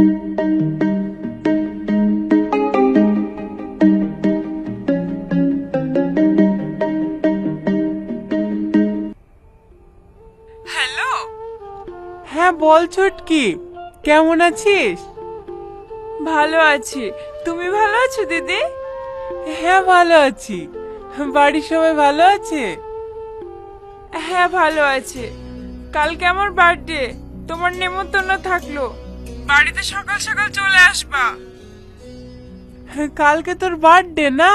Hello. হ্যাঁ বল ছুটকি কেমন আছিস? ভালো আছি। তুমি ভালো আছো দিদি? হ্যাঁ ভালো আছি। বাড়ির সবাই ভালো আছে? হ্যাঁ ভালো আছে। কালকে আমার বার্থডে তোমার নেমন্তন্ন থাকল। বাড়িতে সকাল সকাল চলে আসবা। কালকে তোর বার্থডে না?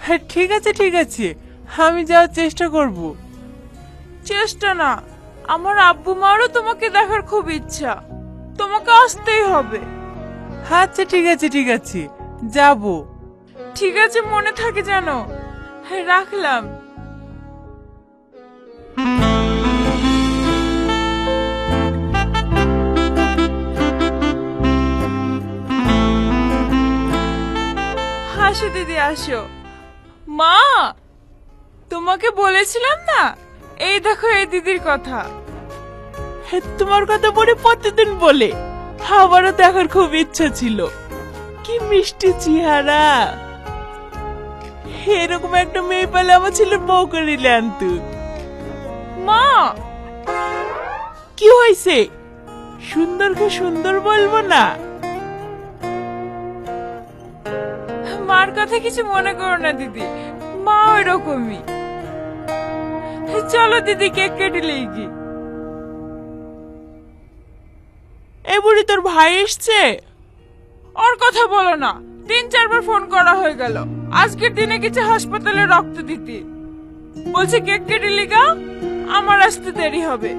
হ্যাঁ ঠিক আছে ঠিক আছে। আমি যাওয়ার চেষ্টা করব। চেষ্টা না। আমার আব্বু মারও তোমাকে দেখার খুব ইচ্ছা। তোমাকে আসতেই হবে। আচ্ছা ঠিক আছে ঠিক আছে। যাব। ঠিক আছে মনে থাকে জানো হ্যাঁ রাখলাম। হাসো দিদি, আসো। মা, তোমাকে বলেছিলাম না? এই দেখো এই দিদির কথা। তোমার কথা মনে প্রতিদিন বলে। আমারও দেখার খুব ইচ্ছা ছিল। কি মিষ্টি চেহারা। এরকম একটা মেয়ে পেলে আমার ছেলে বউ আনতু। মা, কি হয়েছে? সুন্দরকে সুন্দর বলব না? মার কথা কিছু মনে করো না, দিদি। মা ওই রকমই চলো, দিদি, কেক কেটে লেগি এ বুড়ি তোর ভাই এসছে? ওর কথা বলো না। তিন, চারবার ফোন করা হয়ে গেল। আজকের দিনে কিছু হাসপাতালে রক্ত দিতে। বলছে, কেক কেটে লিগা আমার আসতে দেরি হবে।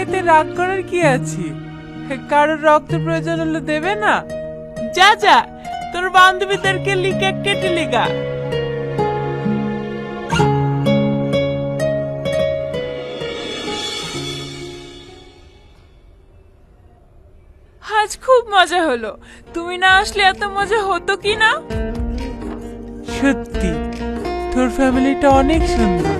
এতে রাগ করার কি আছে? কারোর রক্ত প্রয়োজন হলে দেবে না? যা যা তোর বান্ধবীদেরকে লিখে কেটে লিগা। আজ খুব মজা হলো। তুমি না আসলে এত মজা হতো কি না? সত্যি, তোর ফ্যামিলিটা অনেক সুন্দর।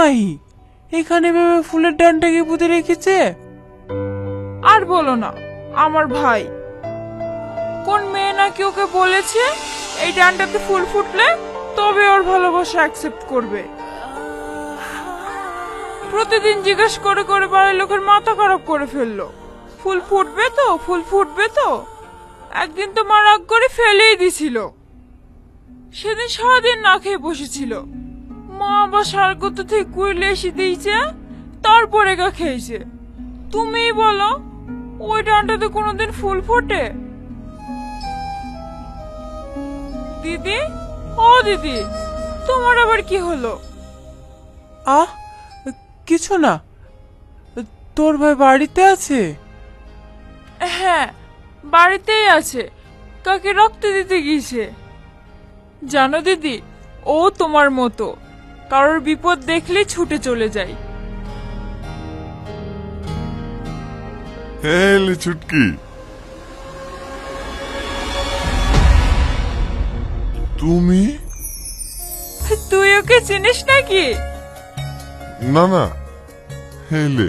মাহি এখানে ভেবে ফুলের ডানটাকে পুঁতে রেখেছে? আর বলো না, আমার ভাই। কোন মেয়ে নাকি ওকে বলেছে এই ডানটাতে ফুল ফুটলে? তবে ওর ভালোবাসা অ্যাকসেপ্ট করবে। প্রতিদিন জিজ্ঞেস করে করে বাড়ির লোকের মাথা খারাপ করে ফেলল। ফুল ফুটবে তো, ফুল ফুটবে তো? একদিন তো মা রাগ করে ফেলেই দিছিল। সেদিন সারাদিন না খেয়ে বসেছিল। মা আবার সারগত থেকে কুইলে এসে দিয়েছে তারপরে গা খেয়েছে। তুমিই বলো ওই ডানটাতে কোনোদিন ফুল ফোটে? দিদি? ও দিদি তোমার আবার কি হলো? আহ কিছু না। তোর ভাই বাড়িতে আছে? হ্যাঁ বাড়িতেই আছে। কাকে রক্ত দিতে গিয়েছে? জানো দিদি ও তোমার মতো। কারোর বিপদ দেখলে ছুটে চলে যাই। হেলে ছুটকি। তুমি? তুই ওকে চিনিস নাকি? না না হেলে।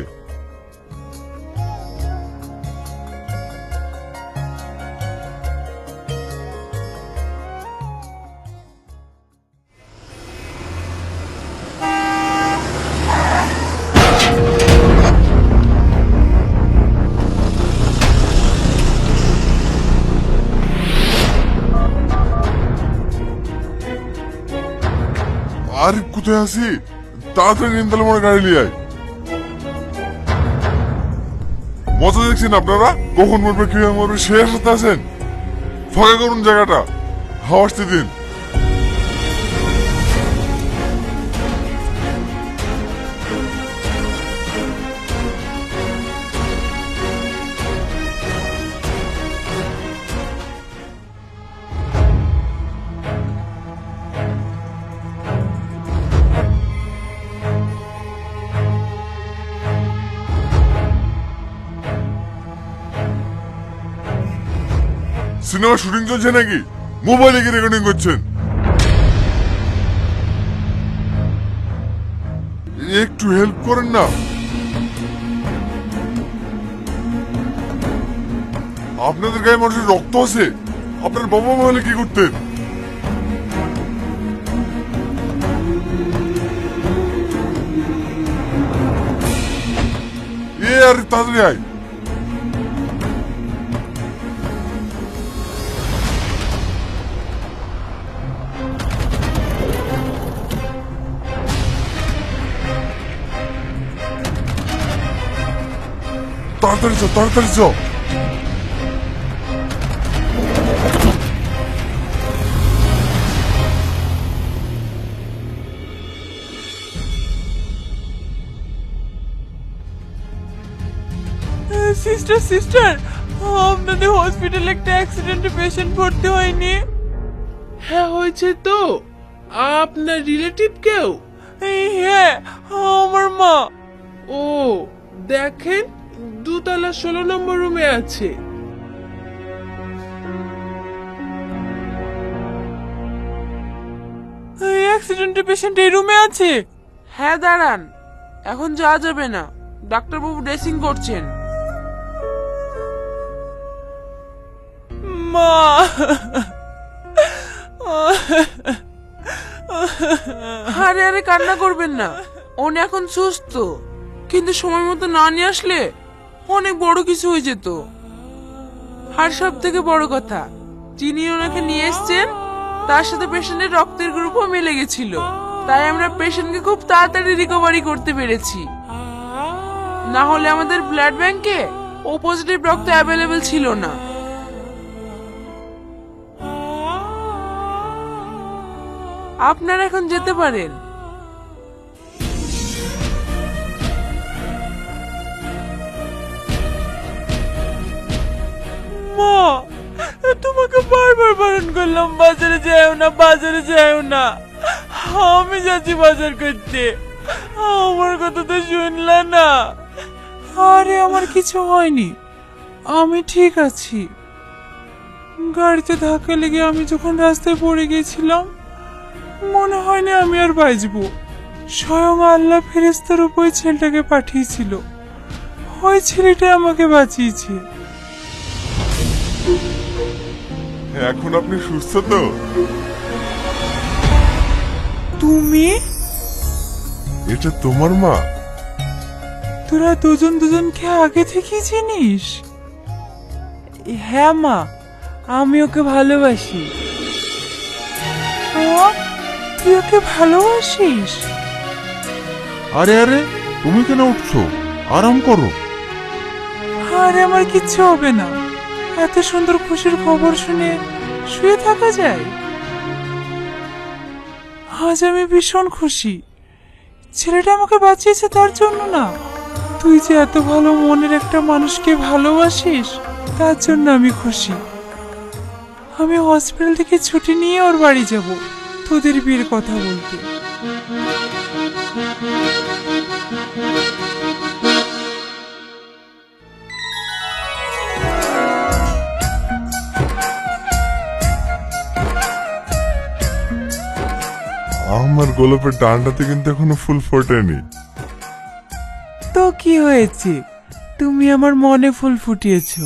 কোথায় আছি? তাড়াতাড়ি নিমতলা মোড়ে গাড়ি নিয়ে আয়। মজা দেখছেন আপনারা? কখন মরবে কি মরবে সে সাথে আছেন? ফাঁকা করুন জায়গাটা। হাওয়া আসতে দিন। সিনেমা শুটিং চলছে নাকি? মোবাইলে কি রেকর্ডিং করছেন? একটু হেল্প করেন না। আপনাদের গায়ে মানুষের রক্ত আছে। আপনার বাবা মা হলে কি করতেন? এ আর তাড়াতাড়ি আয়। তাড়াতাড়ি চ তাড়াতাড়ি চ সিস্টার সিস্টার আপনাদের হসপিটালে একটা অ্যাক্সিডেন্টে পেশেন্ট ভর্তি হয়নি। হ্যাঁ হয়েছে তো। আপনার রিলেটিভ কেউ? হ্যাঁ আমার মা। ও দেখেন দুতলা ষোলো নম্বর রুমে আছে। অ্যাক্সিডেন্টের পেশেন্ট এই রুমে আছে? হ্যাঁ দাঁড়ান। এখন যাওয়া যাবে না। ডাক্তারবাবু ড্রেসিং করছেন। মা! আরে আরে, কান্না করবেন না। উনি এখন সুস্থ। কিন্তু সময় মতো না নিয়ে আসলে? অনেক বড় কিছু হয়ে যেত। আর সব থেকে বড় কথা, যিনি ওনাকে নিয়ে এসছেন, তার সাথে পেশেন্টের রক্তের গ্রুপও মিলে গেছিল। তাই আমরা পেশেন্টকে খুব তাড়াতাড়ি রিকভারি করতে পেরেছি। না হলে আমাদের ব্লাড ব্যাংকে ও পজিটিভ রক্ত অ্যাভেলেবেল ছিল না। আপনারা এখন যেতে পারেন। মা, তোমাকে বারবার বারণ করলাম, বাজারে যাও না, বাজারে যাও না। আমি যাচ্ছি বাজার করতে। আমার কথা তো শুনলা না। আরে, আমার কিছু হয়নি। আমি ঠিক আছি। গাড়িতে ধাক্কা লেগে আমি যখন রাস্তায় পড়ে গেছিলাম মনে হয়নি আমি আর বাঁচবো। স্বয়ং আল্লাহ ফেরেস্তার উপর ছেলেটাকে পাঠিয়েছিল। ওই ছেলেটা আমাকে বাঁচিয়েছে। এখন আপনি সুস্থ তো? তুমি? এটা তোমার মা। তোরা দুজন দুজনকে আগে থেকে চিনিস? হ্যাঁ মা আমি ওকে ভালোবাসি। তুই ওকে ভালোবাসিস? আরে আরে তুমি কেন উঠছো? আরাম করো। আরে আমার কিচ্ছু হবে না। এত সুন্দর খুশির খবর শুনে শুয়ে থাকা যায়? আজ আমি ভীষণ খুশি। ছেলেটা আমাকে বাঁচিয়েছে তার জন্য না। তুই যে এত ভালো মনের একটা মানুষকে ভালোবাসিস, তার জন্য আমি খুশি। আমি হসপিটাল থেকে ছুটি নিয়ে ওর বাড়ি যাব। তোদের বিয়ের কথা বলতে। আমার গোলাপের ডান্ডাতে কিন্তু এখনও ফুল ফোটেনি। তো কি হয়েছে? তুমি আমার মনে ফুল ফুটিয়েছো।